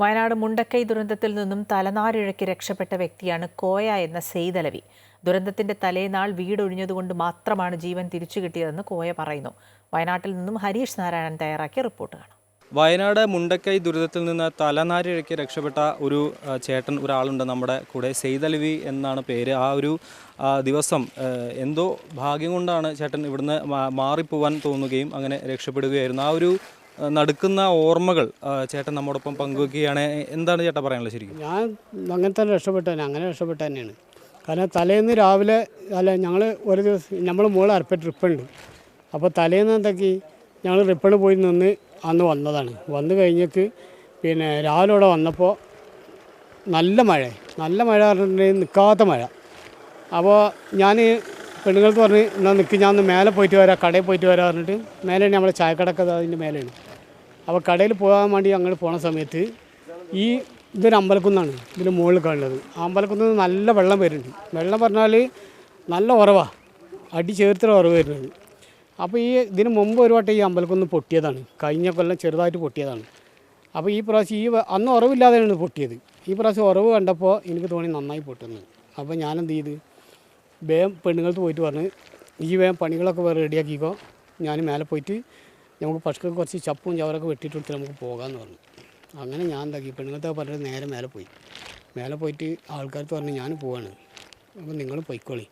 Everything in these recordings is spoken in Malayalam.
വയനാട് മുണ്ടക്കൈ ദുരന്തത്തിൽ നിന്നും തലനാരിഴയ്ക്ക് രക്ഷപ്പെട്ട വ്യക്തിയാണ് കോയ എന്ന സെയ്തലവി. ദുരന്തത്തിന്റെ തലേനാൾ വീടൊഴിഞ്ഞതുകൊണ്ട് മാത്രമാണ് ജീവൻ തിരിച്ചു കിട്ടിയതെന്ന് കോയ പറയുന്നു. വയനാട്ടിൽ നിന്നും ഹരീഷ് നാരായണൻ തയ്യാറാക്കിയ റിപ്പോർട്ട് കാണാം. വയനാട് മുണ്ടക്കൈ ദുരിതത്തിൽ നിന്ന് തലനാരിഴയ്ക്ക് രക്ഷപ്പെട്ട ഒരു ചേട്ടൻ ഒരാളുണ്ട് നമ്മുടെ കൂടെ. സെയ്തലവി എന്നാണ് പേര്. ആ ഒരു ദിവസം എന്തോ ഭാഗ്യം കൊണ്ടാണ് ചേട്ടൻ ഇവിടുന്ന് മാറിപ്പോവാൻ തോന്നുകയും അങ്ങനെ രക്ഷപ്പെടുകയായിരുന്നു. ആ ഒരു നടുക്കുന്ന ഓർമ്മകൾ ചേട്ടൻ നമ്മോടൊപ്പം പങ്കുവെക്കുകയാണ്. എന്താണ് ചേട്ടൻ പറയാനുള്ളത് ശരിക്കും? ഞാൻ അങ്ങനെ തന്നെ രക്ഷപ്പെട്ടു അങ്ങനെ രക്ഷപ്പെട്ടു തന്നെയാണ്. കാരണം തലേന്ന് രാവിലെ അല്ല ഞങ്ങൾ ഒരു ദിവസം നമ്മൾ മുകളിൽ അരപ്പ ട്രിപ്പുണ്ട്. അപ്പോൾ തലേന്ന് എന്തൊക്കെ ഞങ്ങൾ ട്രിപ്പിന് പോയി നിന്ന് അന്ന് വന്നതാണ്. വന്നു കഴിഞ്ഞേക്ക് പിന്നെ രാവിലെ ഇവിടെ വന്നപ്പോൾ നല്ല മഴ നല്ല മഴ പറഞ്ഞിട്ടുണ്ടെങ്കിൽ നിൽക്കാത്ത മഴ. അപ്പോൾ ഞാൻ പെണ്ണുങ്ങൾക്ക് പറഞ്ഞ് എന്നാൽ നിൽക്കി ഞാൻ ഒന്ന് മേലെ പോയിട്ട് വരാം കടയിൽ പോയിട്ട് വരാം പറഞ്ഞിട്ട് മേലെയാണ് നമ്മളെ ചായക്കടക്ക അതിന്റെ മേലെയാണ്. അപ്പോൾ കടയിൽ പോകാൻ വേണ്ടി ഞങ്ങൾ പോണ സമയത്ത് ഈ ഇതൊരു അമ്പലക്കുന്നാണ് ഇതിന് മുകളിൽ കാണുന്നത്. ആ അമ്പലക്കുന്ന് നല്ല വെള്ളം വരുന്നുണ്ട്. വെള്ളം പറഞ്ഞാൽ നല്ല ഉറവാണ് അടി ചേർത്തുള്ള ഉറവ് വരുന്നത്. അപ്പോൾ ഈ ഇതിന് മുമ്പ് ഒരു വട്ടം ഈ അമ്പലക്കുന്ന് പൊട്ടിയതാണ്. കഴിഞ്ഞ കൊല്ലം ചെറുതായിട്ട് പൊട്ടിയതാണ്. അപ്പോൾ ഈ പ്രാവശ്യം ഈ അന്ന് ഉറവില്ലാതെയാണ് പൊട്ടിയത്. ഈ പ്രാവശ്യം ഉറവ് കണ്ടപ്പോൾ എനിക്ക് തോന്നി നന്നായി പൊട്ടുന്നത് അപ്പോൾ ഞാനെന്ത് ചെയ്ത് വേഗം പെണ്ണുങ്ങൾക്ക് പോയിട്ട് പറഞ്ഞ് ഈ വേഗം പണികളൊക്കെ വേറെ റെഡിയാക്കിക്കോ. ഞാൻ മേലെ പോയിട്ട് നമുക്ക് പക്ഷേ കുറച്ച് ചപ്പും ചവറൊക്കെ വെട്ടിയിട്ട് കൊടുത്ത് നമുക്ക് പോകാമെന്ന് പറഞ്ഞു. അങ്ങനെ ഞാൻ എന്താക്കി പെണ്ണുങ്ങത്തെ പറഞ്ഞിട്ട് നേരെ മേലെ പോയി. മേലെ പോയിട്ട് ആൾക്കാർക്ക് പറഞ്ഞു ഞാൻ പോവാണ്. അപ്പോൾ നിങ്ങൾ പൊയ്ക്കോളി.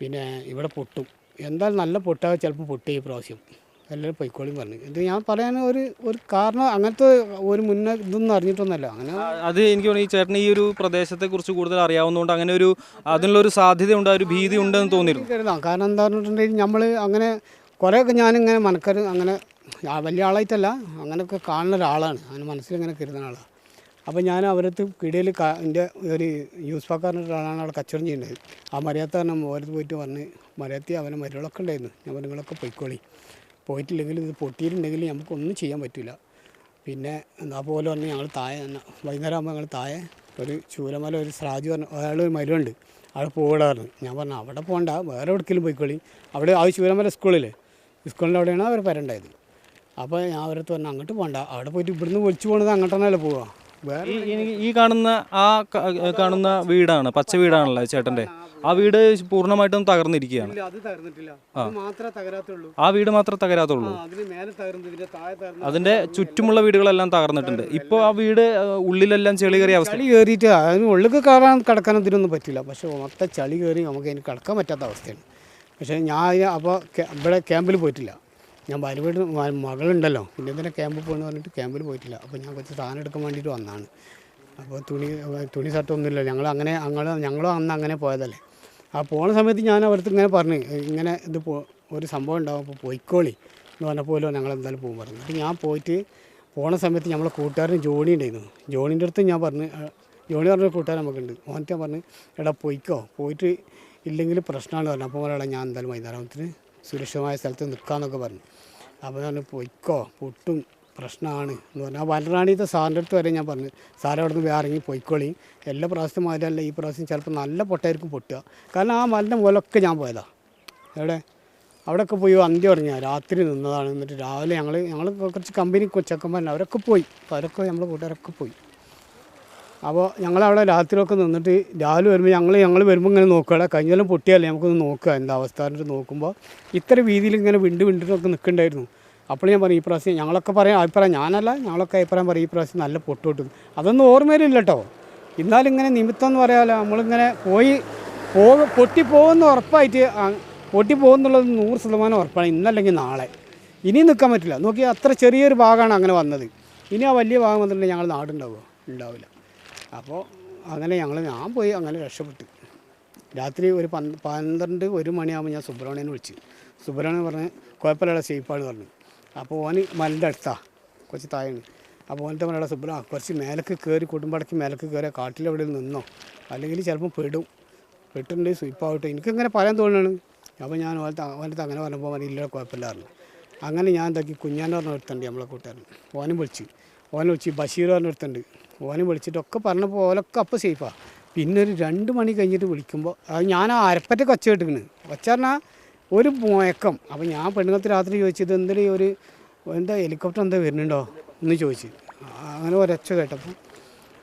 പിന്നെ ഇവിടെ പൊട്ടും. എന്തായാലും നല്ല പൊട്ടാ ചിലപ്പോൾ പൊട്ടി ഈ പ്രാവശ്യം. എല്ലാവരും പൊയ്ക്കോളിയും പറഞ്ഞു. ഇത് ഞാൻ പറയാൻ ഒരു ഒരു കാരണം അങ്ങനത്തെ ഒരു മുന്നേ ഇതൊന്നും അറിഞ്ഞിട്ടൊന്നുമല്ല. അങ്ങനെ അത് എനിക്ക് തോന്നുന്നു ഈ ചേട്ടന് ഈ ഒരു പ്രദേശത്തെ കുറിച്ച് കൂടുതൽ അറിയാവുന്നതുകൊണ്ട് അങ്ങനെ ഒരു അതിനുള്ള ഒരു സാധ്യത ഉണ്ട് ഒരു ഭീതി ഉണ്ടെന്ന് തോന്നിയിരുന്നു. കാരണം എന്താ പറഞ്ഞിട്ടുണ്ടെങ്കിൽ നമ്മൾ അങ്ങനെ കുറേയൊക്കെ ഞാനിങ്ങനെ മനക്കര് അങ്ങനെ വലിയ ആളായിട്ടല്ല അങ്ങനെയൊക്കെ കാണുന്ന ഒരാളാണ്. അങ്ങനെ മനസ്സിലിങ്ങനെ കരുതുന്ന ആളാണ് അപ്പോൾ ഞാൻ അവരത്ത് കിടയിൽ എന്റെ ഒരു യൂസ് പാക്കാരന്റെ ഒരാളാണ് അവിടെ കച്ചവടം ചെയ്യുന്നത്. ആ മര്യാദ കാരണം ഓരത്ത് പോയിട്ട് പറഞ്ഞ് മര്യാദ അവനെ മരുകളൊക്കെ ഉണ്ടായിരുന്നു. ഞാൻ നിങ്ങളൊക്കെ പൊയ്ക്കോളി. പോയിട്ടില്ലെങ്കിൽ ഇത് പൊട്ടിയിട്ടുണ്ടെങ്കിൽ നമുക്കൊന്നും ചെയ്യാൻ പറ്റില്ല പിന്നെ എന്താ പോലെ പറഞ്ഞ് ഞങ്ങൾ താഴെ വൈകുന്നേരം ആകുമ്പോൾ ഞങ്ങൾ താഴെ ഒരു ചൂരമല ഒരു സ്രാജു പറഞ്ഞു അയാൾ ഒരു മരുവുണ്ട് അവിടെ പോകടായിരുന്നു ഞാൻ പറഞ്ഞു അവിടെ പോകണ്ട വേറെ എവിടേക്കെങ്കിലും പോയിക്കോളി. അവിടെ ആ ചൂരമല സ്കൂളിൽ സ്കൂളിന്റെ അവിടെയാണ് അവർ പരണ്ടായത് അപ്പോൾ ഞാൻ അവരത്ത് പറഞ്ഞു അങ്ങോട്ട് പോകണ്ട അവിടെ പോയിട്ട് ഇവിടുന്ന് ഒളിച്ചു പോകുന്നത് അങ്ങോട്ടാണല്ലോ പോവുക. വേറെ ഈ കാണുന്ന ആ കാണുന്ന വീടാണ് പച്ച വീടാണല്ലോ ചേട്ടന്റെ? ആ വീട് പൂർണമായിട്ടും തകർന്നിരിക്കുകയാണ്. അത് തകർന്നിട്ടില്ല. മാത്രമേ തകരാത്തുള്ളൂ. ആ വീട് മാത്രമേ തകരാത്തുള്ളൂ. അതിന്റെ ചുറ്റുമുള്ള വീടുകളെല്ലാം തകർന്നിട്ടുണ്ട്. ഇപ്പോൾ ആ വീട് ഉള്ളിലെല്ലാം ചെളി കയറിയ അവസ്ഥ. ചളി കയറിയിട്ട് അതിന് ഉള്ളിൽ കയറാൻ കിടക്കാൻ ഇതിനൊന്നും പറ്റില്ല. പക്ഷെ മൊത്തം ചളി കയറി നമുക്ക് അതിന് കിടക്കാൻ പറ്റാത്ത അവസ്ഥയാണ്. പക്ഷേ ഞാൻ അപ്പോൾ ഇവിടെ ക്യാമ്പിൽ പോയിട്ടില്ല. ഞാൻ ഭാര്യ വീട്ടിൽ മ- മകളുണ്ടല്ലോ. പിന്നെ തന്നെ ക്യാമ്പിൽ പോകുന്നു പറഞ്ഞിട്ട് ക്യാമ്പിൽ പോയിട്ടില്ല. അപ്പോൾ ഞാൻ കുറച്ച് സാധനം എടുക്കാൻ വേണ്ടിയിട്ട് വന്നതാണ് അപ്പോൾ തുണി തുണി ഷർട്ടൊന്നുമില്ല ഞങ്ങൾ അങ്ങനെ ഞങ്ങൾ ഞങ്ങളും അന്ന് അങ്ങനെ പോയതല്ലേ. ആ പോണ സമയത്ത് ഞാൻ അവർക്ക് ഇങ്ങനെ പറഞ്ഞു ഇങ്ങനെ ഇത് ഒരു സംഭവം ഉണ്ടാവും. അപ്പോൾ പോയിക്കോളി എന്ന് പറഞ്ഞപ്പോൾ ഞങ്ങൾ എന്തായാലും പോകും പറഞ്ഞു. അപ്പോൾ ഞാൻ പോയിട്ട് പോണ സമയത്ത് നമ്മളെ കൂട്ടുകാരൻ ജോണി ഉണ്ടായിരുന്നു. ജോണിന്റെ അടുത്ത് ഞാൻ പറഞ്ഞു ജോണി പറഞ്ഞ കൂട്ടുകാരൻ നമുക്കുണ്ട്. ഞാൻ പറഞ്ഞു എടാ പോയിക്കോ. പോയിട്ട് ഇല്ലെങ്കിൽ പ്രശ്നമാണ് പറഞ്ഞു അപ്പോൾ പറയാം ഞാൻ എന്തായാലും വൈകുന്നേരത്തിന് സുരക്ഷിതമായ സ്ഥലത്ത് നിൽക്കാമെന്നൊക്കെ പറഞ്ഞു. അപ്പോൾ ഞാൻ പൊയ്ക്കോ പൊട്ടും പ്രശ്നമാണ് എന്ന് പറഞ്ഞാൽ ആ വനറാണിത്തെ സാറിന്റെ അടുത്ത് വരെ ഞാൻ പറഞ്ഞു സാറെ അവിടെ നിന്ന് വേറെ ഇറങ്ങി പൊയ്ക്കോളി. എല്ലാ പ്രാവശ്യത്തെ മാതിരിയല്ല ഈ പ്രാവശ്യം ചിലപ്പോൾ നല്ല പൊട്ടായിരിക്കും പൊട്ടുക. കാരണം ആ മലിന്റെ മുലൊക്കെ ഞാൻ പോയതാണ് എവിടെ? അവിടെയൊക്കെ പോയി അന്ത്യം ഉറങ്ങിയ രാത്രി നിന്നതാണ്. എന്നിട്ട് രാവിലെ ഞങ്ങൾ ഞങ്ങൾ കുറച്ച് കമ്പനി ചെക്കന്മാരുണ്ട് അവരൊക്കെ പോയി. അവരൊക്കെ നമ്മളെ കൂട്ടുകാരൊക്കെ പോയി. അപ്പോൾ ഞങ്ങളവിടെ രാത്രിയൊക്കെ നിന്നിട്ട് രാവിലെ വരുമ്പോൾ ഞങ്ങൾ ഞങ്ങൾ വരുമ്പോൾ ഇങ്ങനെ നോക്കുകയാണ് കഴിഞ്ഞാലും പൊട്ടിയല്ലേ നമുക്കൊന്ന് നോക്കുക എന്താ അവസ്ഥ എന്നിട്ട് നോക്കുമ്പോൾ ഇത്ര വീതിയിൽ ഇങ്ങനെ വിണ്ട് വിണ്ടിട്ടൊക്കെ നിൽക്കുന്നുണ്ടായിരുന്നു അപ്പോൾ ഞാൻ പറയും ഈ പ്രാവശ്യം ഞങ്ങളൊക്കെ പറയാം അഭിപ്രായം ഞാനല്ല ഞങ്ങളൊക്കെ അഭിപ്രായം പറയും ഈ പ്രാവശ്യം നല്ല പൊട്ട് പൊട്ടും അതൊന്നും ഓർമ്മയിലില്ല കേട്ടോ എന്നാലും ഇങ്ങനെ നിമിത്തം എന്ന് പറയാമല്ലോ നമ്മളിങ്ങനെ പോയി പോക പൊട്ടി പോകുന്ന ഉറപ്പായിട്ട് പൊട്ടിപ്പോകുന്നുള്ളത് പൊട്ടി പോകുന്നുള്ളത് നൂറ് ശതമാനം ഉറപ്പാണ് ഇന്നല്ലെങ്കിൽ നാളെ. ഇനി നിൽക്കാൻ പറ്റില്ല. നോക്കി അത്ര ചെറിയൊരു ഭാഗമാണ് അങ്ങനെ വന്നത്. ഇനി ആ വലിയ ഭാഗം വന്നിട്ടുണ്ടെങ്കിൽ ഞങ്ങൾ നാടുണ്ടാവുമോ? ഉണ്ടാവില്ല. അപ്പോൾ അങ്ങനെ ഞങ്ങൾ ഞാൻ പോയി അങ്ങനെ രക്ഷപ്പെട്ടു. രാത്രി ഒരു പന്ത് പന്ത്രണ്ട് ഒരു മണിയാകുമ്പോൾ ഞാൻ സുബ്രഹ്മണ്യനെ വിളിച്ചു. സുബ്രഹ്മണ്യൻ പറഞ്ഞ് കുഴപ്പമില്ല സേഫാണ് പറഞ്ഞു. അപ്പോൾ ഓന് മലിന്റെ അടുത്താണ് കുറച്ച് താഴെയാണ്. അപ്പോൾ ഓന്റെ മലയുടെ സുബ്രഹ്മ കുറച്ച് മേലക്ക് കയറി കുടുംബടക്കി മേലക്ക് കയറി കാട്ടിലെവിടെ നിന്നോ? അല്ലെങ്കിൽ ചിലപ്പോൾ പെടും. പെട്ടിട്ടുണ്ടെങ്കിൽ സ്വീപ്പാവട്ടെ എനിക്കിങ്ങനെ പറയാൻ തോന്നുകയാണ്. അപ്പോൾ ഞാൻ ഓലത്തെ ഓലത്ത് അങ്ങനെ പറഞ്ഞപ്പോൾ അവൻ ഇല്ല കുഴപ്പമില്ല പറഞ്ഞു. അങ്ങനെ ഞാൻ എന്താക്കി കുഞ്ഞാന്റെ പറഞ്ഞ ഒരുത്തുണ്ട് നമ്മളെ കൂട്ടുകാരൻ. ഓനും വിളിച്ച്. ഓനെ വിളിച്ച് ബഷീർ പറഞ്ഞ ഒരുത്തുണ്ട് ഓനെ വിളിച്ചിട്ടൊക്കെ പറഞ്ഞപ്പോൾ ഓലൊക്കെ അപ്പോൾ സേഫാണ് പിന്നെ ഒരു രണ്ട് മണി കഴിഞ്ഞിട്ട് വിളിക്കുമ്പോൾ അത് ഞാൻ ആ അരപ്പറ്റ ഒച്ച കേട്ടിക്കണ്. ഒച്ച പറഞ്ഞാൽ ഒരു മുഴക്കം അപ്പോൾ ഞാൻ പെണ്ണുങ്ങൾക്ക് രാത്രി ചോദിച്ചത് എന്തെങ്കിലും ഒരു എന്താ ഹെലികോപ്റ്റർ എന്താ വരുന്നുണ്ടോ എന്ന് ചോദിച്ചു. അങ്ങനെ ഒരച്ച കേട്ടപ്പോൾ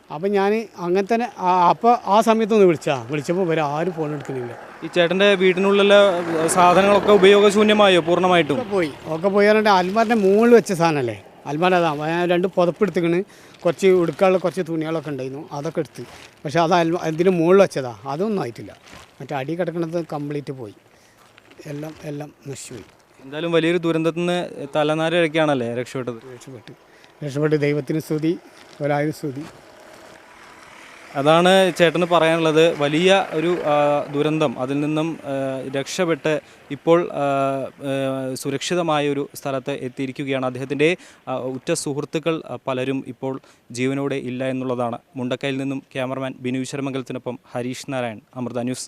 അപ്പം ഞാൻ അങ്ങനെ തന്നെ അപ്പോൾ ആ സമയത്തൊന്ന് വിളിച്ചാ. വിളിച്ചപ്പോൾ ഇവരെ ആരും ഫോൺ എടുക്കുന്നില്ല. ഈ ചേട്ടന്റെ വീടിനുള്ളിലെ സാധനങ്ങളൊക്കെ ഉപയോഗശൂന്യമായോ? പൂർണമായിട്ടും? പോയി. ഒക്കെ പോയി പറഞ്ഞിട്ട് അൽമാറിന്റെ മുകളിൽ വെച്ച സാധനമല്ലേ അൽമാര അതാ ഞാൻ രണ്ട് പുതപ്പെടുത്തിക്കണ്. കുറച്ച് ഉടുക്കാനുള്ള കുറച്ച് തുണികളൊക്കെ ഉണ്ടായിരുന്നു. അതൊക്കെ എടുത്ത്. പക്ഷേ അത് അൽമ ഇതിന് മുകളിൽ വെച്ചതാ. അതൊന്നും ആയിട്ടില്ല. മറ്റേ അടി കിടക്കുന്നത് കംപ്ലീറ്റ് പോയി. എല്ലാം എല്ലാം നശിച്ചുപോയി. എന്തായാലും വലിയൊരു ദുരന്തത്തിൽ നിന്ന് തലനാരിഴക്കാണല്ലേ രക്ഷപ്പെട്ടത്? രക്ഷപ്പെട്ട്. രക്ഷപ്പെട്ട് ദൈവത്തിന് സ്തുതി ഒരായിരം സ്തുതി. അതാണ് ചേട്ടന് പറയാനുള്ളത്. വലിയ ഒരു ദുരന്തം അതിൽ നിന്നും രക്ഷപ്പെട്ട് ഇപ്പോൾ സുരക്ഷിതമായ ഒരു സ്ഥലത്ത് എത്തിയിരിക്കുകയാണ്. അദ്ദേഹത്തിന്റെ ഉറ്റ സുഹൃത്തുക്കൾ പലരും ഇപ്പോൾ ജീവനോടെ ഇല്ല എന്നുള്ളതാണ്. മുണ്ടക്കയിൽ നിന്നും ക്യാമറമാൻ ബിനു ശർമംഗലത്തിനൊപ്പം ഹരീഷ് നാരായൺ അമൃത ന്യൂസ്.